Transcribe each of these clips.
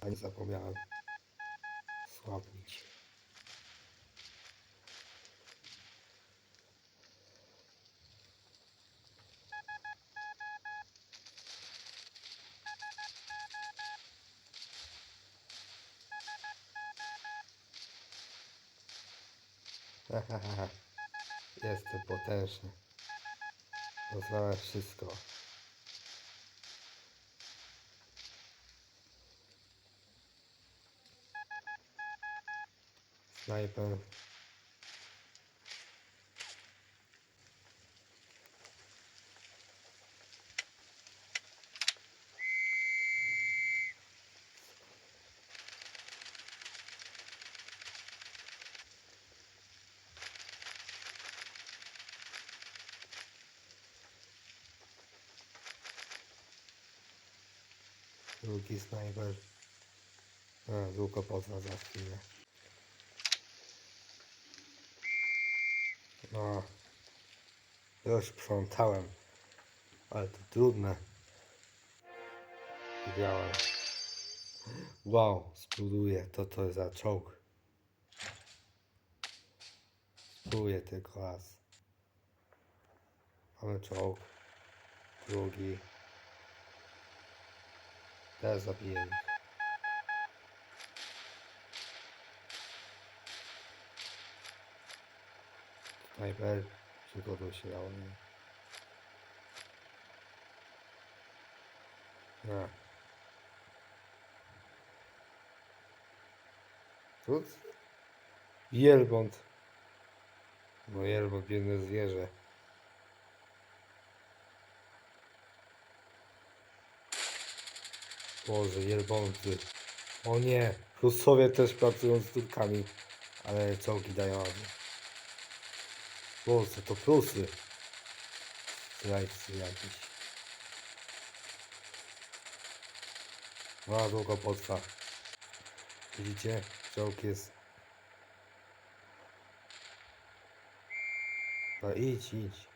A nie zapomniałem. Słabnić. Jestem potężny. Rozwalę wszystko. Snajper. Drugi snajper. A, długo potrwa za chwilę. No. Już sprzątałem. Ale to trudne. Widziałem. Wow, spróbuję. To to za czołg. Spróbuję tylko raz. Mamy czołg. Drugi. Teraz zabiję. Snajper, przygotuj się na mnie. A. Tu? Jelbąd. No jelbąd, biedne zwierzę. Boże, jelbądy. O nie, Rusowie też pracują z Turkami, ale czołgi dają radę. Boże, to plusy. Strajcy jakiś. No, długo potrwa. Widzicie? Czołg jest. No idź, idź.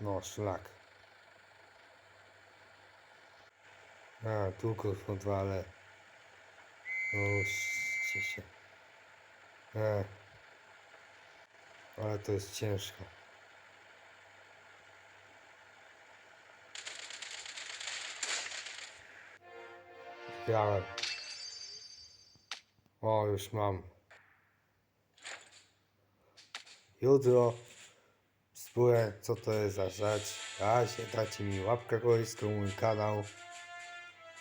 No, szlak. A, długo potrwa, ale... Oście się. E. Ale to jest ciężko. Grałem. O, już mam. Jutro spróbuję, co to jest za rzecz. Razie dajcie mi łapkę kogoś mój kanał.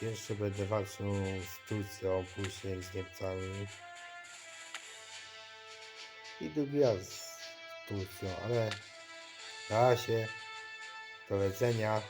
Jeszcze będę walczył z Turcją, później z Niemcami. I drugi raz Turcją, ale na razie do widzenia.